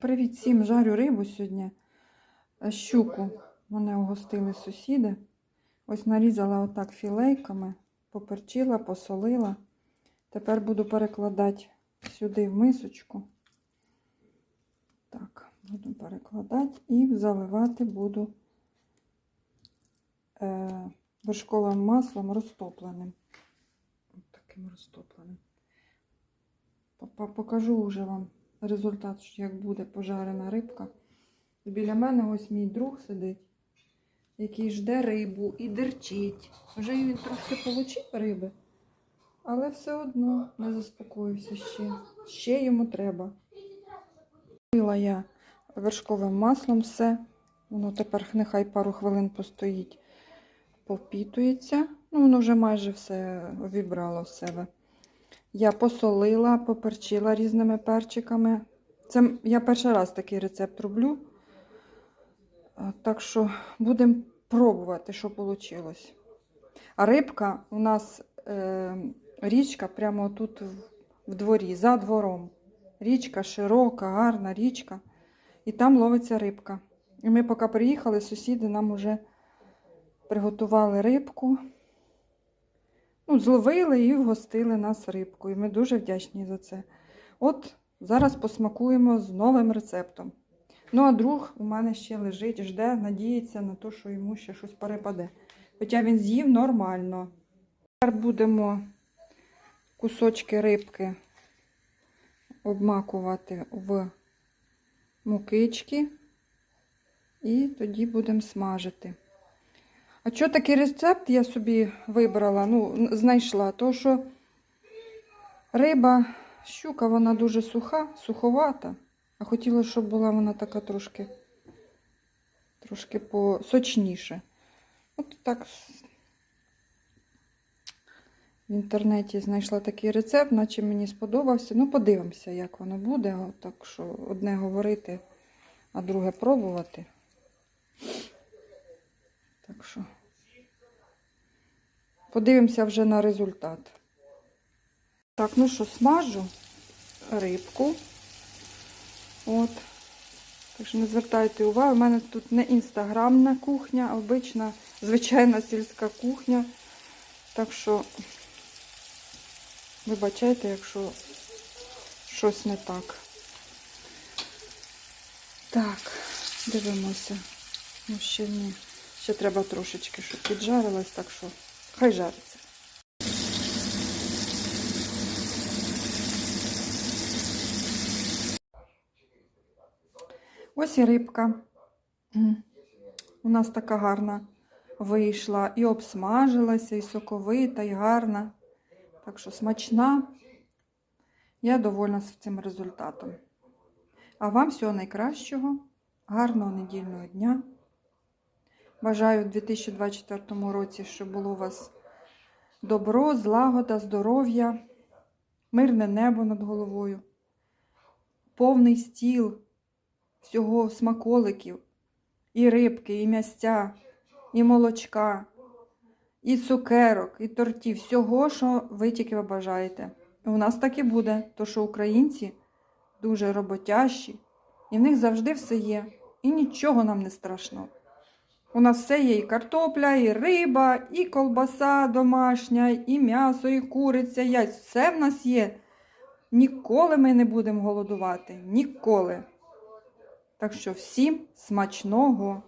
Привіт всім, жарю рибу сьогодні. Е, Щуку мене угостили сусіди. Ось нарізала отак філейками, поперчила, посолила. Тепер буду перекладати сюди в мисочку. Так, буду перекладати і заливати буду е, вершковим маслом розтопленим. От Таким розтопленим. Покажу вже вам результат, що як буде пожарена рибка. Біля мене ось мій друг сидить, який жде рибу і дерчить. Вже він трошки получив риби, але все одно не заспокоївся ще. Ще йому треба. Пила я вершковим маслом все. Воно тепер нехай пару хвилин постоїть, попітується. Ну, воно вже майже все вібрало в себе. Я посолила, поперчила різними перчиками. Це я перший раз такий рецепт роблю. Так що будемо пробувати, що вийшло. А рибка у нас е, річка прямо тут в дворі, за двором. Річка широка, гарна річка. І там ловиться рибка. І ми, поки приїхали, сусіди нам вже приготували рибку. Ну, зловили і вгостили нас рибкою. Ми дуже вдячні за це. От зараз посмакуємо з новим рецептом. Ну, а друг у мене ще лежить, жде, надіється на те, що йому ще щось перепаде. Хоча він з'їв нормально. Тепер будемо кусочки рибки обмакувати в мукички. І тоді будемо смажити. А що такий рецепт я собі вибрала, ну, знайшла? То, що риба, щука, вона дуже суха, суховата. А хотіла, щоб була вона така трошки, трошки посочніше. От так в інтернеті знайшла такий рецепт, наче мені сподобався. Ну, подивимося, як воно буде. Так що одне говорити, а друге пробувати. Так що подивимося вже на результат. Так, ну що, смажу рибку. От. Так що не звертайте увагу, у мене тут не інстаграмна кухня, а обична, звичайна сільська кухня. Так що вибачайте, якщо щось не так. Так, дивимося. Ну, ще ні. Ще треба трошечки, щоб піджарилось, так що хай жариться. Ось і рибка. У нас така гарна вийшла. І обсмажилася, і соковита, і гарна. Так що смачна. Я довольна з цим результатом. А вам всього найкращого, гарного недільного дня. Бажаю в 2024 році, щоб було у вас добро, злагода, здоров'я, мирне небо над головою, повний стіл всього смаколиків, і рибки, і м'ястя, і молочка, і цукерок, і тортів, всього, що ви тільки бажаєте. У нас так і буде, то що українці дуже роботящі, і в них завжди все є, і нічого нам не страшно. У нас все є і картопля, і риба, і колбаса домашня, і м'ясо, і куриця, яйць. Все в нас є. Ніколи ми не будемо голодувати. Ніколи. Так що всім смачного!